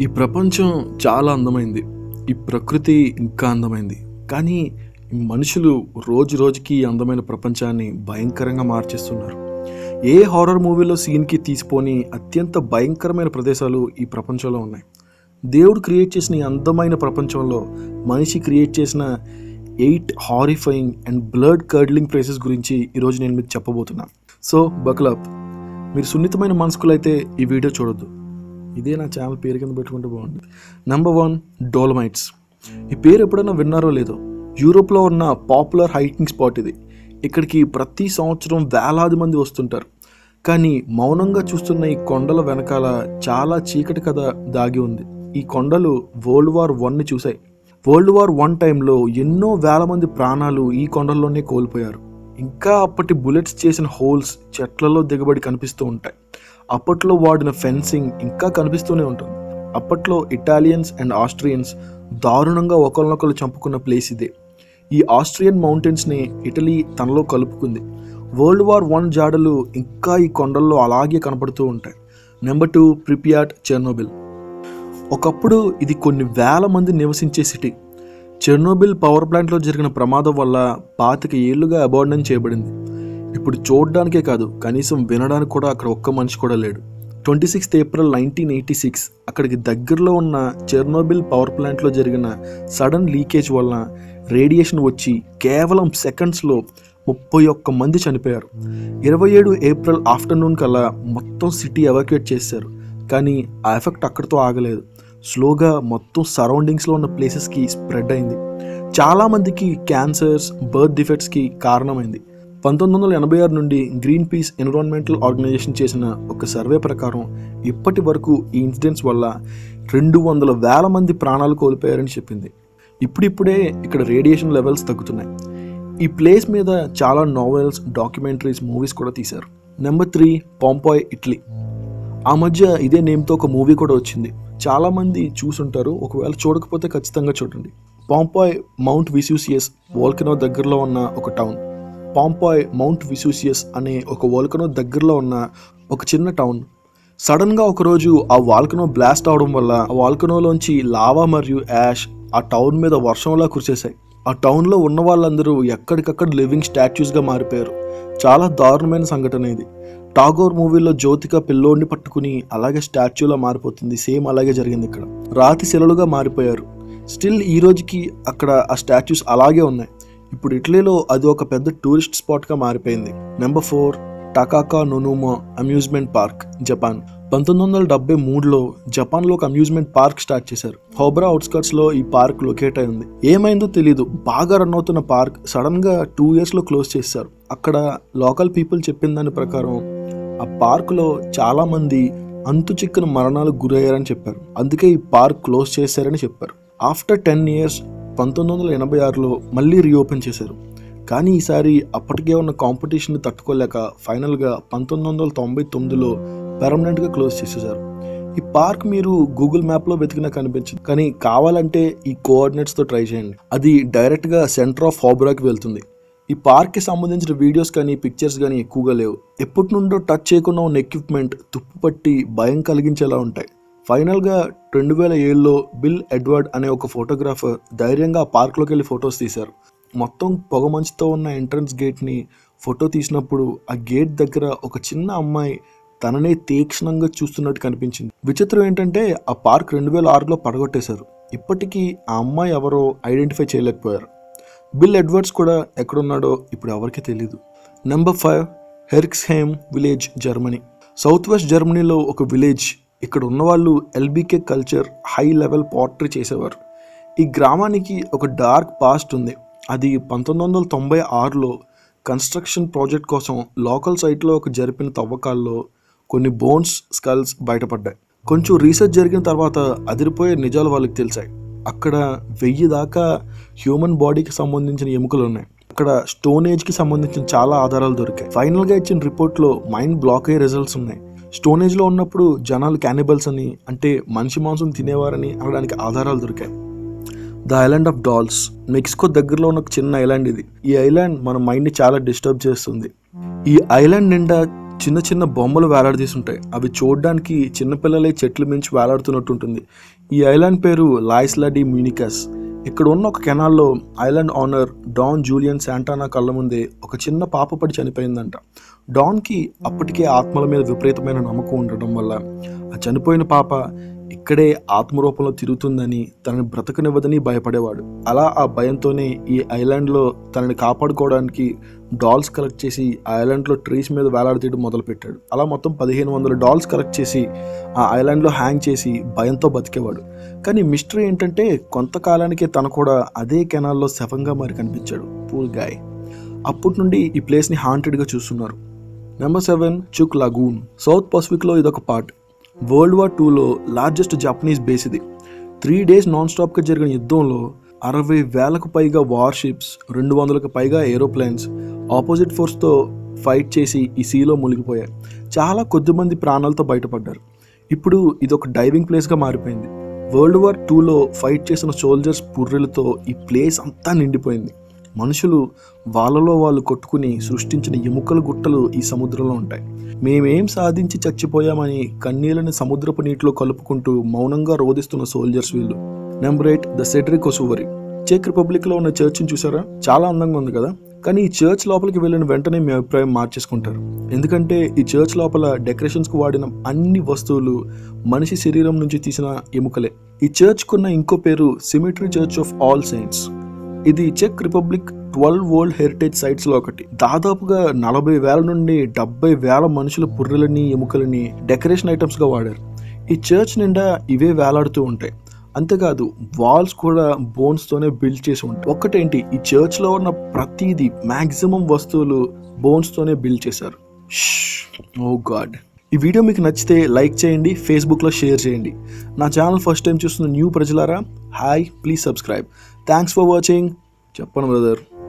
ఈ ప్రపంచం చాలా అందమైంది. ఈ ప్రకృతి ఇంకా అందమైంది. కానీ మనుషులు రోజు రోజుకి ఈ అందమైన ప్రపంచాన్ని భయంకరంగా మార్చేస్తున్నారు. ఏ హారర్ మూవీలో సీన్కి తీసిపోని అత్యంత భయంకరమైన ప్రదేశాలు ఈ ప్రపంచంలో ఉన్నాయి. దేవుడు క్రియేట్ చేసిన ఈ అందమైన ప్రపంచంలో మనిషి క్రియేట్ చేసిన eight horrifying and blood curdling places గురించి ఈరోజు నేను మీకు చెప్పబోతున్నాను సో బక్లాప్ మీరు సున్నితమైన మనసుకులు అయితే ఈ వీడియో చూడొద్దు. ఇదే నా ఛానల్ పేరు కింద పెట్టుకుంటే బాగుంటుంది. నెంబర్ వన్ డోలమైట్స్ ఈ పేరు ఎప్పుడైనా విన్నారో లేదో యూరోప్లో ఉన్న పాపులర్ హైకింగ్ స్పాట్ ఇది. ఇక్కడికి ప్రతి సంవత్సరం వేలాది మంది వస్తుంటారు. కానీ మౌనంగా చూస్తున్న ఈ కొండల వెనకాల చాలా చీకటి కథ దాగి ఉంది. ఈ కొండలు వరల్డ్ వార్ వన్ని చూశాయి. వరల్డ్ వార్ వన్ టైంలో ఎన్నో వేల మంది ప్రాణాలు ఈ కొండల్లోనే కోల్పోయారు. ఇంకా అప్పటి బుల్లెట్స్ చేసిన హోల్స్ చెట్లలో దిగబడి కనిపిస్తూ ఉంటాయి. అప్పట్లో వాడిన ఫెన్సింగ్ ఇంకా కనిపిస్తూనే ఉంటుంది. అప్పట్లో ఇటాలియన్స్ అండ్ ఆస్ట్రియన్స్ దారుణంగా ఒకరినొకరు చంపుకున్న ప్లేస్ ఇదే. ఈ ఆస్ట్రియన్ మౌంటైన్స్ని ఇటలీ తనలో కలుపుకుంది. వరల్డ్ వార్ వన్ జాడలు ఇంకా ఈ కొండల్లో అలాగే కనపడుతూ ఉంటాయి. Number two Pripyat Chernobyl. ఒకప్పుడు ఇది కొన్ని వేల మంది నివసించే సిటీ. చెర్నోబిల్ పవర్ ప్లాంట్లో జరిగిన ప్రమాదం వల్ల పాతిక ఏళ్ళుగా అబాండన్ చేయబడింది. ఇప్పుడు చూడడానికే కాదు కనీసం వినడానికి కూడా అక్కడ ఒక్క మనిషి కూడా లేడు. Twenty sixth April nineteen eighty six అక్కడికి దగ్గరలో ఉన్న చెర్నోబిల్ పవర్ ప్లాంట్లో జరిగిన సడన్ లీకేజ్ వలన రేడియేషన్ వచ్చి కేవలం సెకండ్స్లో ముప్పై ఒక్క మంది చనిపోయారు. ఇరవై ఏడు ఏప్రిల్ ఆఫ్టర్నూన్ కల్లా మొత్తం సిటీ ఎవాక్యుయేట్ చేశారు కానీ ఆ ఎఫెక్ట్ అక్కడితో ఆగలేదు. స్లోగా మొత్తం సరౌండింగ్స్లో ఉన్న ప్లేసెస్కి స్ప్రెడ్ అయింది. చాలామందికి క్యాన్సర్స్ బర్త్ డిఫెక్ట్స్కి కారణమైంది. పంతొమ్మిది వందల ఎనభై ఆరు నుండి గ్రీన్ పీస్ ఎన్విరాన్మెంటల్ ఆర్గనైజేషన్ చేసిన ఒక సర్వే ప్రకారం ఇప్పటి వరకు ఈ ఇన్సిడెంట్స్ వల్ల రెండు వందల వేల మంది ప్రాణాలు కోల్పోయారని చెప్పింది. ఇప్పుడిప్పుడే ఇక్కడ రేడియేషన్ లెవెల్స్ తగ్గుతున్నాయి. ఈ ప్లేస్ మీద చాలా నావెల్స్ డాక్యుమెంటరీస్ మూవీస్ కూడా తీశారు. Number three Pompeii Italy. ఆ మధ్య ఇదే నేమ్తో ఒక మూవీ కూడా వచ్చింది. చాలామంది చూసుంటారు. ఒకవేళ చూడకపోతే ఖచ్చితంగా చూడండి. పాంపాయ్ మౌంట్ విసూసియస్ వోల్కనో దగ్గరలో ఉన్న ఒక టౌన్. పాంపాయ్ మౌంట్ విసూసియస్ అనే ఒక వోల్కనో దగ్గరలో ఉన్న ఒక చిన్న టౌన్. సడన్గా ఒకరోజు ఆ వాల్కనో బ్లాస్ట్ అవడం వల్ల ఆ వాల్కనోలోంచి లావా మరియు యాష్ ఆ టౌన్ మీద వర్షంలా కురిసేశాయి. ఆ టౌన్లో ఉన్న వాళ్ళందరూ ఎక్కడికక్కడ లివింగ్ స్టాచ్యూస్గా మారిపోయారు. చాలా దారుణమైన సంఘటన ఇది. టాగోర్ మూవీలో జ్యోతిక పిల్లోడిని పట్టుకుని అలాగే స్టాచ్యూలా మారిపోతుంది. సేమ్ అలాగే జరిగింది ఇక్కడ. రాతి శిలలుగా మారిపోయారు. స్టిల్ ఈ రోజుకి అక్కడ ఆ స్టాచ్యూస్ అలాగే ఉన్నాయి. ఇప్పుడు ఇటలీలో అది ఒక పెద్ద టూరిస్ట్ స్పాట్గా మారిపోయింది. Number four Takakanonuma amusement park Japan. పంతొమ్మిది వందల డెబ్బై మూడులో జపాన్లో ఒక అమ్యూజ్మెంట్ పార్క్ స్టార్ట్ చేశారు. హోబ్రా అవుట్స్కట్స్లో ఈ పార్క్ లొకేట్ అయింది ఏమైందో తెలియదు బాగా రన్ అవుతున్న పార్క్ సడన్గా టూ ఇయర్స్లో క్లోజ్ చేశారు. అక్కడ లోకల్ పీపుల్ చెప్పిన దాని ప్రకారం ఆ పార్కులో చాలామంది అంతు చిక్కని మరణాలకు గురయ్యారని చెప్పారు. అందుకే ఈ పార్క్ క్లోజ్ చేశారని చెప్పారు. ఆఫ్టర్ టెన్ ఇయర్స్ పంతొమ్మిది వందల ఎనభై ఆరులో మళ్ళీ రీఓపెన్ చేశారు. కానీ ఈసారి అప్పటికే ఉన్న కాంపిటీషన్ తట్టుకోలేక ఫైనల్గా పంతొమ్మిది వందల తొంభై తొమ్మిదిలో పెర్మనెంట్గా క్లోజ్ చేసేసారు. ఈ పార్క్ మీరు గూగుల్ మ్యాప్లో వెతికినా కనిపించదు. కానీ కావాలంటే ఈ కోఆర్డినేట్స్తో ట్రై చేయండి. అది డైరెక్ట్గా సెంటర్ ఆఫ్ హాబ్రాకి వెళ్తుంది. ఈ పార్క్కి సంబంధించిన వీడియోస్ కానీ పిక్చర్స్ కానీ ఎక్కువగా లేవు. ఎప్పటి నుండో టచ్ చేయకుండా ఉన్న ఎక్విప్మెంట్ తుప్పు పట్టి భయం కలిగించేలా ఉంటాయి. ఫైనల్గా రెండు వేల ఏడులో బిల్ ఎడ్వర్డ్ అనే ఒక ఫోటోగ్రాఫర్ ధైర్యంగా ఆ పార్క్లోకి వెళ్ళి ఫొటోస్ తీశారు. మొత్తం పొగ మంచుతో ఉన్న ఎంట్రన్స్ గేట్ని ఫోటో తీసినప్పుడు ఆ గేట్ దగ్గర ఒక చిన్న అమ్మాయి తననే తీక్షణంగా చూస్తున్నట్టు కనిపించింది. విచిత్రం ఏంటంటే ఆ పార్క్ రెండు వేల ఆరులో పడగొట్టేశారు. ఇప్పటికీ ఆ అమ్మాయి ఎవరో ఐడెంటిఫై చేయలేకపోయారు. బిల్ ఎడ్వర్డ్స్ కూడా ఎక్కడున్నాడో ఇప్పుడు ఎవరికీ తెలియదు number five Herxheim village Germany. South west జర్మనీలో ఒక విలేజ్. ఇక్కడ ఉన్నవాళ్ళు LBK culture high level pottery చేసేవారు. ఈ గ్రామానికి ఒక డార్క్ పాస్ట్ ఉంది. అది పంతొమ్మిది వందల తొంభై ఆరులో కన్స్ట్రక్షన్ ప్రాజెక్ట్ కోసం లోకల్ సైట్లో ఒక జరిపిన తవ్వకాల్లో కొన్ని బోన్స్ స్కల్స్ బయటపడ్డాయి. కొంచెం రీసెర్చ్ జరిగిన తర్వాత అదిరిపోయే నిజాలు వాళ్ళకి తెలిసాయి. అక్కడ వెయ్యి దాకా హ్యూమన్ బాడీకి సంబంధించిన ఎముకలు ఉన్నాయి. అక్కడ స్టోన్ ఏజ్కి సంబంధించిన చాలా ఆధారాలు దొరికాయి. ఫైనల్గా ఇచ్చిన రిపోర్ట్లో మైండ్ బ్లాక్ అయ్యే రిజల్ట్స్ ఉన్నాయి. స్టోన్ ఏజ్లో ఉన్నప్పుడు జనాలు క్యానిబల్స్ అని అంటే మనిషి మాంసం తినేవారని అనడానికి ఆధారాలు దొరికాయి. The island of dolls Mexico దగ్గరలో ఉన్న ఒక చిన్న ఐలాండ్ ఇది. ఈ ఐలాండ్ మన మైండ్ని చాలా డిస్టర్బ్ చేస్తుంది. ఈ ఐలాండ్ నిండా చిన్న చిన్న బొమ్మలు వేలాడదీసి ఉంటాయి అవి చూడడానికి చిన్నపిల్లలే చెట్లు మించి వేలాడుతున్నట్టు ఉంటుంది ఈ ఐలాండ్ పేరు లాయిస్లా డి మ్యూనికస్ ఇక్కడ ఉన్న ఒక కెనాల్లో island owner Don Julian Santana కళ్ళ ముందే ఒక చిన్న పాప పడి చనిపోయిందంట. డాన్కి అప్పటికే ఆత్మల మీద విపరీతమైన నమ్మకం ఉండటం వల్ల ఆ చనిపోయిన పాప ఇక్కడే ఆత్మరూపంలో తిరుగుతుందని తనని బ్రతకనివ్వదని భయపడేవాడు. అలా ఆ భయంతోనే ఈ ఐలాండ్లో తనని కాపాడుకోవడానికి డాల్స్ కలెక్ట్ చేసి ఆ ఐలాండ్లో ట్రీస్ మీద వేలాడతీయడం మొదలుపెట్టాడు. అలా మొత్తం పదిహేను వందల డాల్స్ కలెక్ట్ చేసి ఆ ఐలాండ్లో హ్యాంగ్ చేసి భయంతో బతికేవాడు. కానీ మిస్టరీ ఏంటంటే కొంతకాలానికే తను కూడా అదే కెనాల్లో శవంగా మరి కనిపించాడు. Pool guy. అప్పటి నుండి ఈ ప్లేస్ని హాంటెడ్గా చూస్తున్నారు. Number seven Chuuk lagoon. South పసిఫిక్లో ఇదొక పార్ట్. వరల్డ్ వార్ టూలో లార్జెస్ట్ జపనీస్ బేస్ ఇది. త్రీ డేస్ నాన్ స్టాప్గా జరిగిన యుద్ధంలో అరవై వేలకు పైగా వార్షిప్స్ రెండు వందలకు పైగా ఏరోప్లేన్స్ ఆపోజిట్ ఫోర్స్తో ఫైట్ చేసి ఈ సీలో మునిగిపోయాయి. చాలా కొద్ది మంది ప్రాణాలతో బయటపడ్డారు. ఇప్పుడు ఇది ఒక డైవింగ్ ప్లేస్గా మారిపోయింది. వరల్డ్ వార్ టూలో ఫైట్ చేసిన సోల్జర్స్ పుర్రెలతో ఈ ప్లేస్ అంతా నిండిపోయింది. మనుషులు వాళ్ళలో వాళ్ళు కొట్టుకుని సృష్టించిన ఎముకల గుట్టలు ఈ సముద్రంలో ఉంటాయి. మేమేం సాధించి చచ్చిపోయామని కన్నీళ్ళని సముద్రపు నీటిలో కలుపుకుంటూ మౌనంగా రోధిస్తున్న సోల్జర్స్ వీళ్ళు. Number eight the Sedlec Ossuary check రిపబ్లిక్లో ఉన్న చర్చ్ని చూసారా చాలా అందంగా ఉంది కదా? కానీ ఈ చర్చ్ లోపలికి వెళ్ళిన వెంటనే మీ అభిప్రాయం మార్చేసుకుంటారు. ఎందుకంటే ఈ చర్చ్ లోపల డెకరేషన్స్కు వాడిన అన్ని వస్తువులు మనిషి శరీరం నుంచి తీసిన ఎముకలే. ఈ చర్చ్కున్న ఇంకో పేరు cemetery church of all saints ఇది చెక్ రిపబ్లిక్ ట్వెల్వ్ వరల్డ్ హెరిటేజ్ సైట్స్లో ఒకటి. దాదాపుగా నలభై వేల నుండి డెబ్బై వేల మనుషుల పుర్రెలని ఎముకలని డెకరేషన్ ఐటమ్స్గా వాడారు. ఈ చర్చ్ నిండా ఇవే వేలాడుతూ ఉంటాయి. అంతేకాదు వాల్స్ కూడా బోన్స్ తోనే బిల్డ్ చేసి ఉంటాయి. ఒక్కటేంటి ఈ చర్చ్లో ఉన్న ప్రతిదీ మాక్సిమం వస్తువులు బోన్స్ తోనే బిల్డ్ చేశారు. ఓ గాడ్. ఈ వీడియో మీకు నచ్చితే లైక్ చేయండి ఫేస్బుక్లో షేర్ చేయండి. నా ఛానల్ ఫస్ట్ టైం చూస్తున్న న్యూ ప్రజలారా hi please subscribe. Thanks for watching చెప్పను బ్రదర్